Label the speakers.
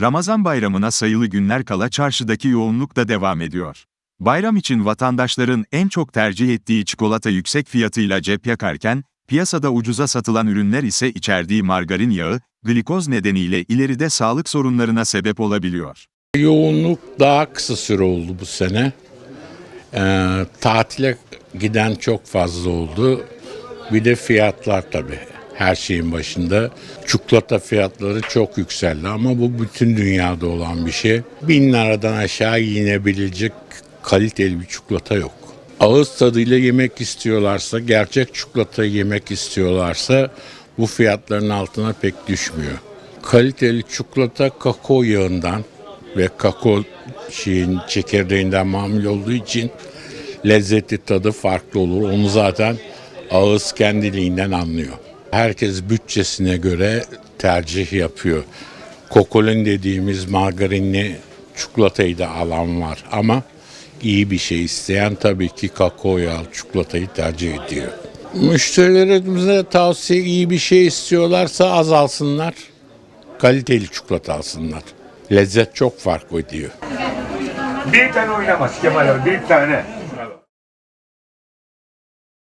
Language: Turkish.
Speaker 1: Ramazan bayramına sayılı günler kala çarşıdaki yoğunluk da devam ediyor. Bayram için vatandaşların en çok tercih ettiği çikolata yüksek fiyatıyla cep yakarken, piyasada ucuza satılan ürünler ise içerdiği margarin yağı, glikoz nedeniyle ileride sağlık sorunlarına sebep olabiliyor.
Speaker 2: Yoğunluk daha kısa süre oldu bu sene. Ee, tatile giden çok fazla oldu. Bir de fiyatlar tabii her şeyin başında. Çikolata fiyatları çok yükseldi ama bu bütün dünyada olan bir şey. Bin liradan aşağı yinebilecek kaliteli bir çikolata yok. Ağız tadıyla yemek istiyorlarsa, gerçek çikolatayı yemek istiyorlarsa bu fiyatların altına pek düşmüyor. Kaliteli çikolata kakao yağından ve kakao şeyin çekirdeğinden mamul olduğu için lezzeti tadı farklı olur. Onu zaten ağız kendiliğinden anlıyor. Herkes bütçesine göre tercih yapıyor. Kokolin dediğimiz margarinli çikolatayı da alan var ama iyi bir şey isteyen tabii ki kakao yağlı çikolatayı tercih ediyor. Müşterilerimize tavsiye iyi bir şey istiyorlarsa az alsınlar. Kaliteli çikolata alsınlar. Lezzet çok fark ediyor.
Speaker 3: Bir tane oynamaz Kemal abi bir tane.